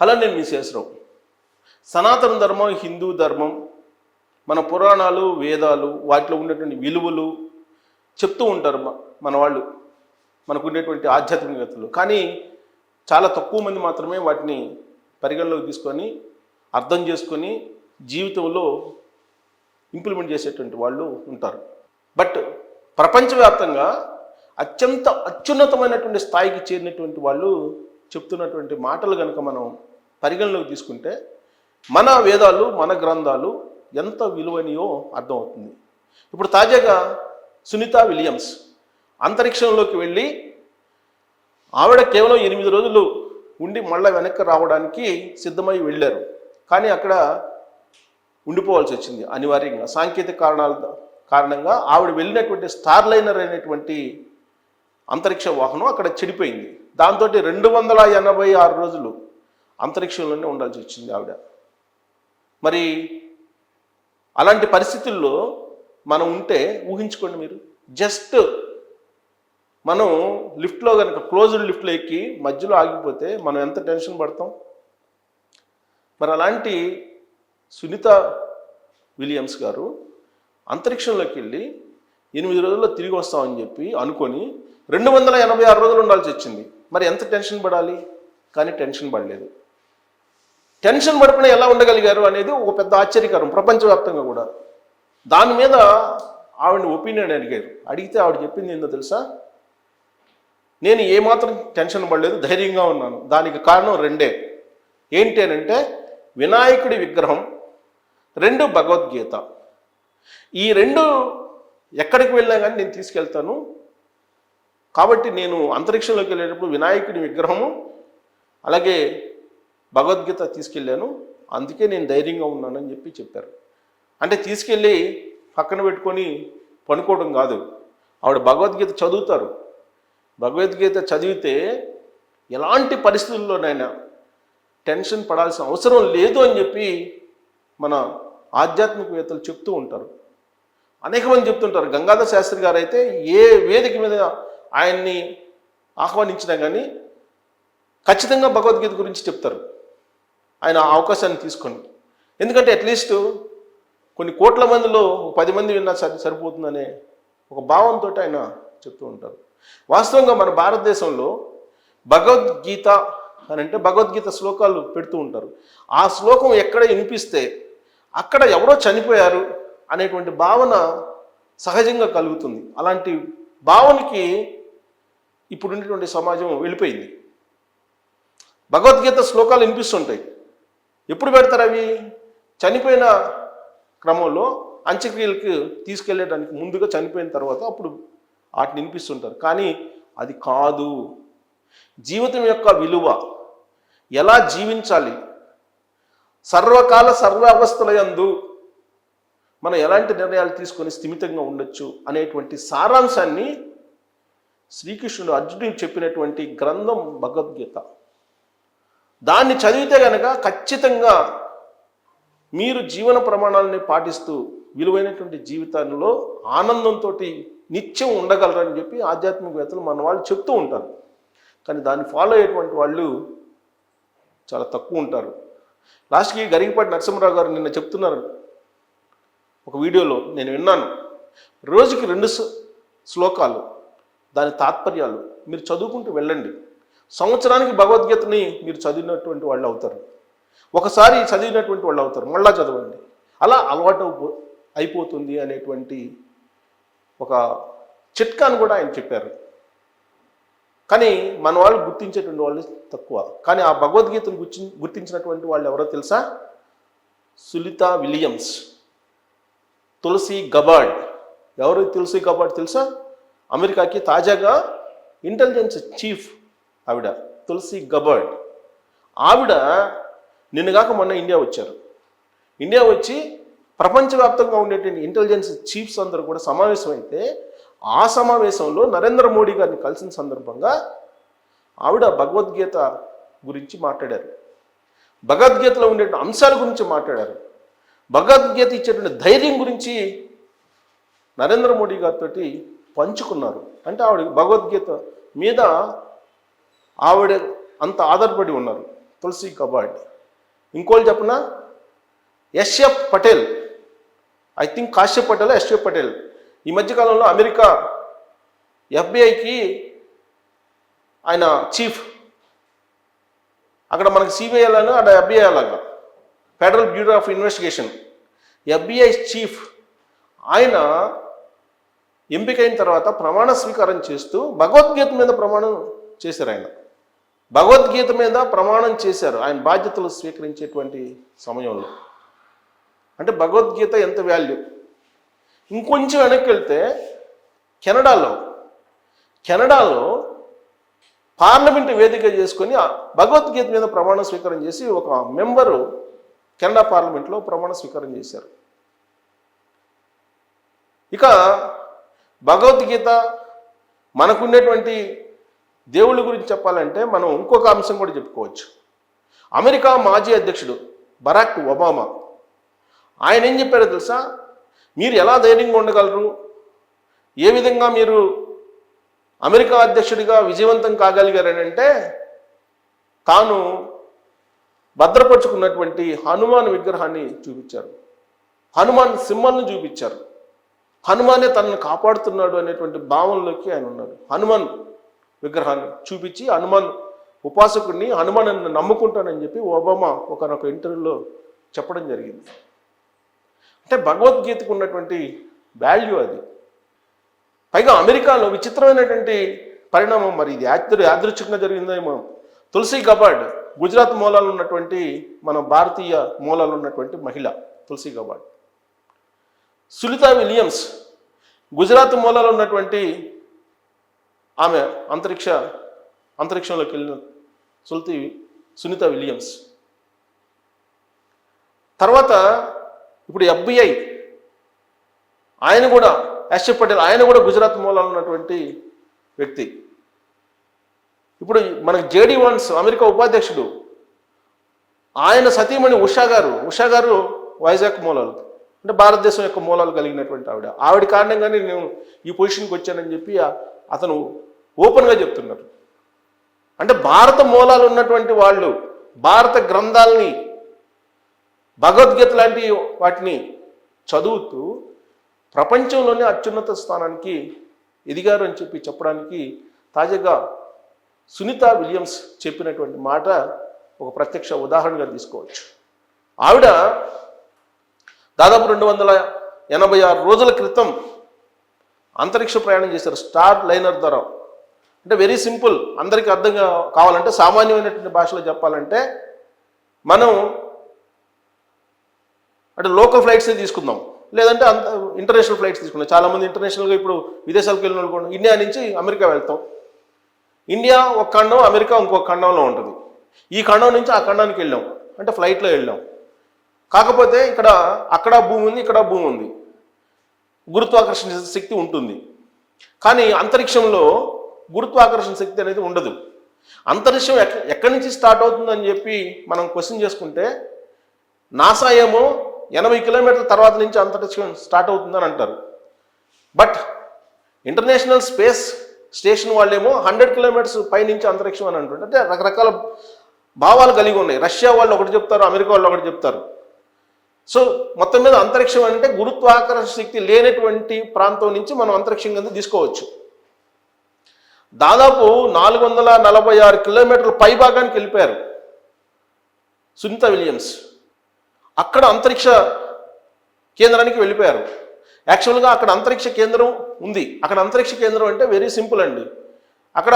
Hello నేను మీ శేషరావు. సనాతన ధర్మం హిందూ ధర్మం మన పురాణాలు వేదాలు వాటిలో ఉండేటువంటి విలువలు చెప్తూ ఉంటారు మన వాళ్ళు మనకు ఉండేటువంటి ఆధ్యాత్మికతలు. కానీ చాలా తక్కువ మంది మాత్రమే వాటిని పరిగణలోకి తీసుకొని అర్థం చేసుకొని జీవితంలో ఇంప్లిమెంట్ చేసేటువంటి వాళ్ళు ఉంటారు. బట్ ప్రపంచవ్యాప్తంగా అత్యంత అత్యున్నతమైనటువంటి స్థాయికి చేరినటువంటి వాళ్ళు చెప్తున్నటువంటి మాటలు కనుక మనం పరిగణలోకి తీసుకుంటే మన వేదాలు మన గ్రంథాలు ఎంత విలువనియో అర్థమవుతుంది. ఇప్పుడు తాజాగా సునీత విలియమ్స్ అంతరిక్షంలోకి వెళ్ళి ఆవిడ కేవలం ఎనిమిది రోజులు ఉండి మళ్ళీ వెనక్కి రావడానికి సిద్ధమై వెళ్ళారు. కానీ అక్కడ ఉండిపోవాల్సి వచ్చింది అనివార్యంగా. సాంకేతిక కారణాల కారణంగా ఆవిడ వెళ్ళినటువంటి స్టార్ లైనర్ అనేటువంటి అంతరిక్ష వాహనం అక్కడ చెడిపోయింది. దాంతో రెండు వందల ఎనభై ఆరు రోజులు అంతరిక్షంలోనే ఉండాల్సి వచ్చింది ఆవిడ. మరి అలాంటి పరిస్థితుల్లో మనం ఉంటే ఊహించుకోండి మీరు. జస్ట్ మనం లిఫ్ట్లో కనుక క్లోజ్డ్ లిఫ్ట్లో ఎక్కి మధ్యలో ఆగిపోతే మనం ఎంత టెన్షన్ పడతాం? మరి అలాంటి సునీత విలియమ్స్ గారు అంతరిక్షంలోకి వెళ్ళి ఎనిమిది రోజుల్లో తిరిగి వస్తామని చెప్పి అనుకొని రెండు వందల ఎనభై ఆరు రోజులు ఉండాల్సి వచ్చింది. మరి ఎంత టెన్షన్ పడాలి? కానీ టెన్షన్ పడలేదు. టెన్షన్ పడకుండా ఎలా ఉండగలిగారు అనేది ఒక పెద్ద ఆశ్చర్యకరం ప్రపంచవ్యాప్తంగా కూడా. దాని మీద ఆవిడని ఒపీనియన్ అడిగారు. అడిగితే ఆవిడ చెప్పింది ఏందో తెలుసా? నేను ఏమాత్రం టెన్షన్ పడలేదు ధైర్యంగా ఉన్నాను. దానికి కారణం రెండే. ఏంటి అంటే వినాయకుడి విగ్రహం రెండు భగవద్గీత. ఈ రెండు ఎక్కడికి వెళ్ళినా కానీ నేను తీసుకెళ్తాను. కాబట్టి నేను అంతరిక్షంలోకి వెళ్ళేటప్పుడు వినాయకుడి విగ్రహము అలాగే భగవద్గీత తీసుకెళ్ళాను అందుకే నేను ధైర్యంగా ఉన్నానని చెప్పి చెప్పారు. అంటే తీసుకెళ్ళి పక్కన పెట్టుకొని పనుకోవడం కాదు. ఆవిడ భగవద్గీత చదువుతారు. భగవద్గీత చదివితే ఎలాంటి పరిస్థితుల్లోనైనా టెన్షన్ పడాల్సిన అవసరం లేదు అని చెప్పి మన ఆధ్యాత్మికవేత్తలు చెప్తూ ఉంటారు. అనేక మంది చెప్తుంటారు గంగాధర శాస్త్రి గారు అయితే ఏ వేదిక మీద ఆయన్ని ఆహ్వానించినా కానీ ఖచ్చితంగా భగవద్గీత గురించి చెప్తారు. ఆయన ఆ అవకాశాన్ని తీసుకొని. ఎందుకంటే అట్లీస్ట్ కొన్ని కోట్ల మందిలో ఒక పది మంది విన్నా సరి సరిపోతుందనే ఒక భావంతో ఆయన చెప్తూ ఉంటారు. వాస్తవంగా మన భారతదేశంలో భగవద్గీత అని అంటే భగవద్గీత శ్లోకాలు పెడుతూ ఉంటారు. ఆ శ్లోకం ఎక్కడ వినిపిస్తే అక్కడ ఎవరో చనిపోయారు అనేటువంటి భావన సహజంగా కలుగుతుంది. అలాంటి భావనకి ఇప్పుడు ఉన్నటువంటి సమాజం వెళ్ళిపోయింది. భగవద్గీత శ్లోకాలు వినిపిస్తుంటాయి. ఎప్పుడు పెడతారు అవి? చనిపోయిన క్రమంలో అంత్యక్రియలకు తీసుకెళ్ళడానికి ముందుగా చనిపోయిన తర్వాత అప్పుడు వాటిని వినిపిస్తుంటారు. కానీ అది కాదు. జీవితం యొక్క విలువ ఎలా జీవించాలి? సర్వకాల సర్వ అవస్థల యందు మనం ఎలాంటి నిర్ణయాలు తీసుకొని స్థిమితంగా ఉండొచ్చు అనేటువంటి సారాంశాన్ని శ్రీకృష్ణుడు అర్జునుడికి చెప్పినటువంటి గ్రంథం భగవద్గీత. దాన్ని చదివితే కనుక ఖచ్చితంగా మీరు జీవన ప్రమాణాలని పాటిస్తూ విలువైనటువంటి జీవితంలో ఆనందంతో నిత్యం ఉండగలరని చెప్పి ఆధ్యాత్మికవేత్తలు మన వాళ్ళు చెప్తూ ఉంటారు. కానీ దాన్ని ఫాలో అయ్యేటువంటి వాళ్ళు చాలా తక్కువ ఉంటారు. లాస్ట్కి గరిగిపాటి నరసింహరావు గారు నిన్న చెప్తున్నారు. ఒక వీడియోలో నేను విన్నాను. రోజుకి రెండు శ్లోకాలు దాని తాత్పర్యాలు మీరు చదువుకుంటూ వెళ్ళండి. సంవత్సరానికి భగవద్గీతని మీరు చదివినటువంటి వాళ్ళు అవుతారు. ఒకసారి చదివినటువంటి వాళ్ళు అవుతారు. మళ్ళా చదవండి. అలా అలవాటు అయిపోతుంది అనేటువంటి ఒక చిట్కాను కూడా ఆయన చెప్పారు. కానీ మన వాళ్ళు గుర్తించేటువంటి వాళ్ళు తక్కువ. కానీ ఆ భగవద్గీతను గుర్తి గుర్తించినటువంటి వాళ్ళు ఎవరో తెలుసా? సులిత విలియమ్స్. తులసి గబార్డ్ ఎవరు తులసి గబార్డ్ తెలుసా? అమెరికాకి తాజాగా ఇంటెలిజెన్స్ చీఫ్ ఆవిడ తులసి గబర్డ్. ఆవిడ నిన్నగాక మొన్న ఇండియా వచ్చారు. ఇండియా వచ్చి ప్రపంచవ్యాప్తంగా ఉండేటువంటి ఇంటెలిజెన్స్ చీఫ్స్ అందరూ కూడా సమావేశం అయితే ఆ సమావేశంలో నరేంద్ర మోడీ గారిని కలిసిన సందర్భంగా ఆవిడ భగవద్గీత గురించి మాట్లాడారు. భగవద్గీతలో ఉండే అంశాల గురించి మాట్లాడారు. భగవద్గీత ఇచ్చేటువంటి ధైర్యం గురించి నరేంద్ర మోడీ గారితో పంచుకున్నారు. అంటే ఆవిడ భగవద్గీత మీద ఆవిడ అంత ఆధారపడి ఉన్నారు. Tulsi Gabbard. ఇంకోళ్ళు చెప్పిన? యశ్యప్ పటేల్. ఐ థింక్ కాశ్యప్ పటేల్ యశ్యప్ పటేల్. ఈ మధ్యకాలంలో అమెరికా ఎఫ్బిఐకి ఆయన చీఫ్. అక్కడ మనకి సిబిఐ లాగా అక్కడ ఎఫ్బిఐ లాగా. Federal bureau of investigation FBI chief. ఆయన ఎంపికైన తర్వాత ప్రమాణ స్వీకారం చేస్తూ భగవద్గీత మీద ప్రమాణం చేశారు ఆయన. భగవద్గీత మీద ప్రమాణం చేశారు. ఆయన బాధ్యతలు స్వీకరించేటువంటి సమయంలో అంటే భగవద్గీత ఎంత వాల్యూ ఇంకొంచెం వెనక్కి వెళ్తే కెనడాలో కెనడాలో పార్లమెంట్ వేదిక చేసుకొని ఆ భగవద్గీత మీద ప్రమాణ స్వీకారం చేసి ఒక మెంబరు కెనడా పార్లమెంట్లో ప్రమాణ స్వీకారం చేశారు. ఇక భగవద్గీత మనకున్నటువంటి దేవుళ్ళ గురించి చెప్పాలంటే మనం ఇంకొక అంశం కూడా చెప్పుకోవచ్చు. అమెరికా మాజీ అధ్యక్షుడు బరాక్ ఒబామా. ఆయన ఏం చెప్పారో తెలుసా? మీరు ఎలా ధైర్యంగా ఉండగలరు? ఏ విధంగా మీరు అమెరికా అధ్యక్షుడిగా విజయవంతం కాగలిగారని అంటే తాను భద్రపరుచుకున్నటువంటి హనుమాన్ విగ్రహాన్ని చూపించారు. హనుమాన్ సింహల్ని చూపించారు. హనుమానే తనను కాపాడుతున్నాడు అనేటువంటి భావంలోకి ఆయన ఉన్నాడు. హనుమాన్ విగ్రహాన్ని చూపించి హనుమాన్ ఉపాసకుడిని హనుమాన్ నమ్ముకుంటానని చెప్పి ఒబామా ఒకనొక ఇంటర్వ్యూలో చెప్పడం జరిగింది. అంటే భగవద్గీతకు ఉన్నటువంటి వాల్యూ అది. పైగా అమెరికాలో విచిత్రమైనటువంటి పరిణామం మరి ఇది. యాదృ యాదృచ్ఛికంగా జరిగిందేమో తులసి గబాడ్ గుజరాత్ మూలాలు ఉన్నటువంటి మన భారతీయ మూలాలు ఉన్నటువంటి మహిళ తులసి గబాడ్ సులితా విలియమ్స్ గుజరాత్ మూలాలు ఉన్నటువంటి ఆమె అంతరిక్ష అంతరిక్షంలోకి వెళ్ళిన సుల్తి సునీత విలియమ్స్. తర్వాత ఇప్పుడు ఎఫ్బిఐ ఆయన కూడా యశ్వ పటేల్ ఆయన కూడా గుజరాత్ మూలాలు ఉన్నటువంటి వ్యక్తి. ఇప్పుడు మనకి జేడి వాన్స్ అమెరికా ఉపాధ్యక్షుడు ఆయన సతీమణి ఉషా గారు ఉషా గారు వైజాగ్ మూలాలు అంటే భారతదేశం యొక్క మూలాలు కలిగినటువంటి ఆవిడ. ఆవిడ కారణంగానే నేను ఈ పొజిషన్కి వచ్చానని చెప్పి అతను ఓపెన్గా చెప్తున్నారు. అంటే భారత మూలాలు ఉన్నటువంటి వాళ్ళు భారత గ్రంథాలని భగవద్గీత లాంటి వాటిని చదువుతూ ప్రపంచంలోనే అత్యున్నత స్థానానికి ఎదిగారు అని చెప్పి చెప్పడానికి తాజాగా సునీత విలియమ్స్ చెప్పినటువంటి మాట ఒక ప్రత్యక్ష ఉదాహరణగా తీసుకోవచ్చు. ఆవిడ దాదాపు రెండు వందల ఎనభై ఆరు రోజుల క్రితం అంతరిక్ష ప్రయాణం చేశారు స్టార్ లైనర్ ద్వారా. అంటే వెరీ సింపుల్ అందరికీ అర్థం కావాలంటే సామాన్యమైనటువంటి భాషలో చెప్పాలంటే మనం అంటే లోకల్ ఫ్లైట్సే తీసుకుందాం. లేదంటే అంత ఇంటర్నేషనల్ ఫ్లైట్స్ తీసుకుందాం. చాలామంది ఇంటర్నేషనల్గా ఇప్పుడు విదేశాలకు వెళ్ళిన వాళ్ళు కూడా ఇండియా నుంచి అమెరికా వెళ్తాం. ఇండియా ఒక ఖండం అమెరికా ఇంకొక ఖండంలో ఉంటుంది. ఈ ఖండం నుంచి ఆ ఖండానికి వెళ్ళాం. అంటే ఫ్లైట్లో వెళ్ళాం. కాకపోతే ఇక్కడ అక్కడ భూమి ఉంది ఇక్కడ భూమి ఉంది. గురుత్వాకర్షణ శక్తి ఉంటుంది. కానీ అంతరిక్షంలో గురుత్వాకర్షణ శక్తి అనేది ఉండదు. అంతరిక్షం ఎక్కడి నుంచి స్టార్ట్ అవుతుందని చెప్పి మనం క్వశ్చన్ చేసుకుంటే నాసా ఏమో ఎనభై కిలోమీటర్ల తర్వాత నుంచి అంతరిక్షం స్టార్ట్ అవుతుందని అంటారు. బట్ ఇంటర్నేషనల్ స్పేస్ స్టేషన్ వాళ్ళేమో హండ్రెడ్ కిలోమీటర్స్ పైనుంచి అంతరిక్షం అని అంటుంటే అంటే రకరకాల భావాలు కలిగి ఉన్నాయి. రష్యా వాళ్ళు ఒకటి చెప్తారు అమెరికా వాళ్ళు ఒకటి చెప్తారు. సో మొత్తం మీద అంతరిక్షం అంటే గురుత్వాకర్షణ శక్తి లేనటువంటి ప్రాంతం నుంచి మనం అంతరిక్షం కింద తీసుకోవచ్చు. దాదాపు నాలుగు వందల నలభై ఆరు కిలోమీటర్ల పై భాగానికి వెళ్ళిపోయారు సునీత విలియమ్స్. అక్కడ అంతరిక్ష కేంద్రానికి వెళ్ళిపోయారు. యాక్చువల్గా అక్కడ అంతరిక్ష కేంద్రం ఉంది. అక్కడ అంతరిక్ష కేంద్రం అంటే వెరీ సింపుల్ అండి. అక్కడ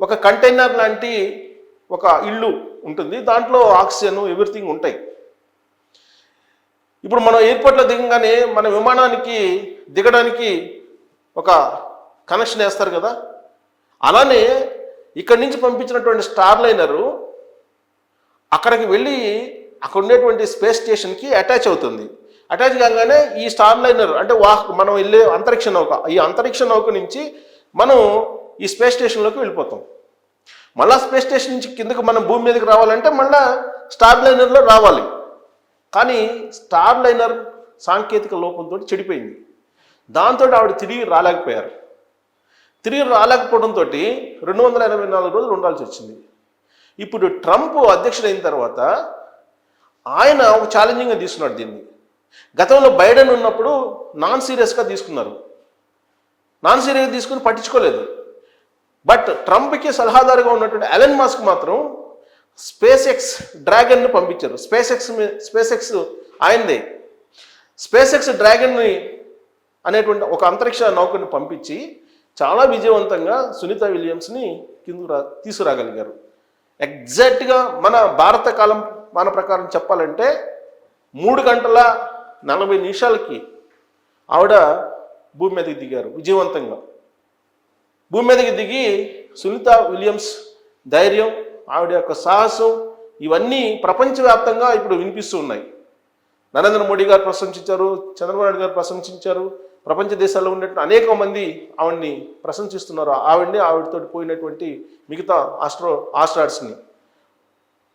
ఒక కంటైనర్ లాంటి ఒక ఇల్లు ఉంటుంది. దాంట్లో ఆక్సిజన్ ఎవ్రీథింగ్ ఉంటాయి. ఇప్పుడు మనం ఎయిర్పోర్ట్లో దిగంగానే మన విమానానికి దిగడానికి ఒక కనెక్షన్ వేస్తారు కదా. అలానే ఇక్కడి నుంచి పంపించినటువంటి స్టార్ లైనరు అక్కడికి వెళ్ళి అక్కడ ఉండేటువంటి స్పేస్ స్టేషన్కి అటాచ్ అవుతుంది. అటాచ్ కాగానే ఈ స్టార్ లైనర్ అంటే వాహ్ మనం వెళ్ళే అంతరిక్ష నౌక ఈ అంతరిక్ష నౌక నుంచి మనం ఈ స్పేస్ స్టేషన్లోకి వెళ్ళిపోతాం. మళ్ళా స్పేస్ స్టేషన్ నుంచి కిందకి మనం భూమి మీదకి రావాలంటే మళ్ళా స్టార్ లైనర్లో రావాలి. కానీ స్టార్ లైనర్ సాంకేతిక లోపంతో చెడిపోయింది. దాంతో ఆవిడ తిరిగి రాలేకపోయారు. తిరిగి రాలేకపోవడంతో రెండు వందల ఎనభై నాలుగు రోజులు ఉండాల్సి వచ్చింది. ఇప్పుడు ట్రంప్ అధ్యక్షుడైన తర్వాత ఆయన ఒక ఛాలెంజింగ్గా తీసుకున్నాడు దీన్ని. గతంలో బైడెన్ ఉన్నప్పుడు నాన్ సీరియస్గా తీసుకున్నారు. నాన్ సీరియస్గా తీసుకుని పట్టించుకోలేదు. బట్ ట్రంప్కి సలహాదారుగా ఉన్నటువంటి అలెన్ మాస్క్ మాత్రం స్పేస్ ఎక్స్ డ్రాగన్ను పంపించారు. స్పేస్ ఎక్స్ స్పేస్ ఎక్స్ ఆయనదే. స్పేస్ ఎక్స్ డ్రాగన్ని అనేటువంటి ఒక అంతరిక్ష నౌకని పంపించి చాలా విజయవంతంగా సునీత విలియమ్స్ని కిందకు రా తీసుకురాగలిగారు. ఎగ్జాక్ట్గా మన భారత కాలం మన ప్రకారం చెప్పాలంటే మూడు గంటల నలభై నిమిషాలకి ఆవిడ భూమి మీదకి దిగారు విజయవంతంగా. భూమి మీదకి దిగి సునీత విలియమ్స్ ధైర్యం ఆవిడ యొక్క సాహసం ఇవన్నీ ప్రపంచవ్యాప్తంగా ఇప్పుడు వినిపిస్తూ ఉన్నాయి. నరేంద్ర మోడీ గారు ప్రశంసించారు చంద్రబాబు నాయుడు గారు ప్రశంసించారు ప్రపంచ దేశాల్లో ఉన్నటువంటి అనేక మంది ఆవిడ్ని ప్రశంసిస్తున్నారు. ఆవిడ్ని ఆవిడతో పోయినటువంటి మిగతా ఆస్ట్రో ఆస్ట్రాడ్స్ని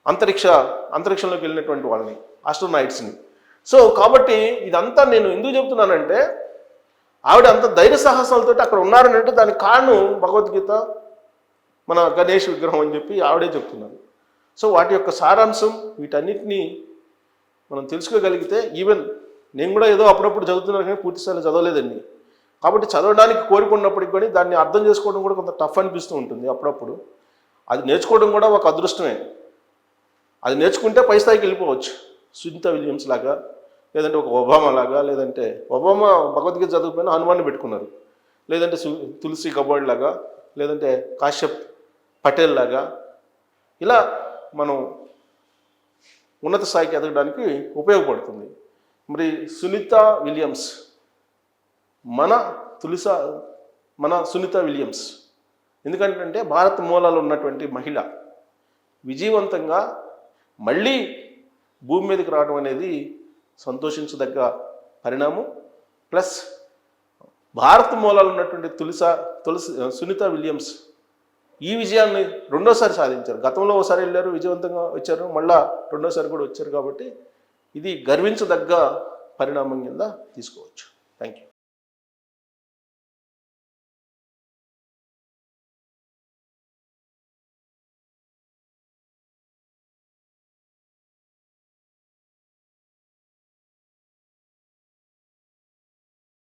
అంతరిక్ష అంతరిక్షంలోకి వెళ్ళినటువంటి వాళ్ళని ఆస్ట్రోనాయిడ్స్ని. సో కాబట్టి ఇదంతా నేను ఎందుకు చెప్తున్నానంటే ఆవిడ అంత ధైర్య సాహసాలతో అక్కడ ఉన్నారనంటే దానికి కారణం భగవద్గీత మన గణేష్ విగ్రహం అని చెప్పి ఆవిడే చెప్తున్నారు. సో వాటి యొక్క సారాంశం వీటన్నిటినీ మనం తెలుసుకోగలిగితే ఈవెన్ నేను కూడా ఏదో అప్పుడప్పుడు చదువుతున్నాను కానీ పూర్తి స్థాయిలో చదవలేదండి. కాబట్టి చదవడానికి కోరుకున్నప్పటికి కానీ దాన్ని అర్థం చేసుకోవడం కూడా కొంత టఫ్ అనిపిస్తూ ఉంటుంది అప్పుడప్పుడు. అది నేర్చుకోవడం కూడా ఒక అదృష్టమే. అది నేర్చుకుంటే పై స్థాయికి వెళ్ళిపోవచ్చు. సునీత విలియమ్స్ లాగా లేదంటే ఒక ఒబామా లాగా లేదంటే ఒబామా భగవద్గీత చదువుకుపోయినా హనుమాన్ని పెట్టుకున్నారు. లేదంటే తులసి కబోర్డ్ లాగా లేదంటే కాశ్యప్ పటేల్ లాగా. ఇలా మనం ఉన్నత స్థాయికి ఎదగడానికి ఉపయోగపడుతుంది. మరి సునీత విలియమ్స్ మన తులిస మన సునీత విలియమ్స్. ఎందుకంటే భారత మూలాలు ఉన్నటువంటి మహిళ విజయవంతంగా మళ్ళీ భూమి మీదకి రావడం అనేది సంతోషించదగ్గ పరిణామం. ప్లస్ భారత మూలాలు ఉన్నటువంటి తులిస తులసి సునీత విలియమ్స్ ఈ విజయాన్ని రెండోసారి సాధించారు. గతంలో ఒకసారి వెళ్ళారు విజయవంతంగా వచ్చారు. మళ్ళా రెండోసారి కూడా వచ్చారు కాబట్టి ఇది గర్వించదగ్గ పరిణామం కింద తీసుకోవచ్చు. Thank you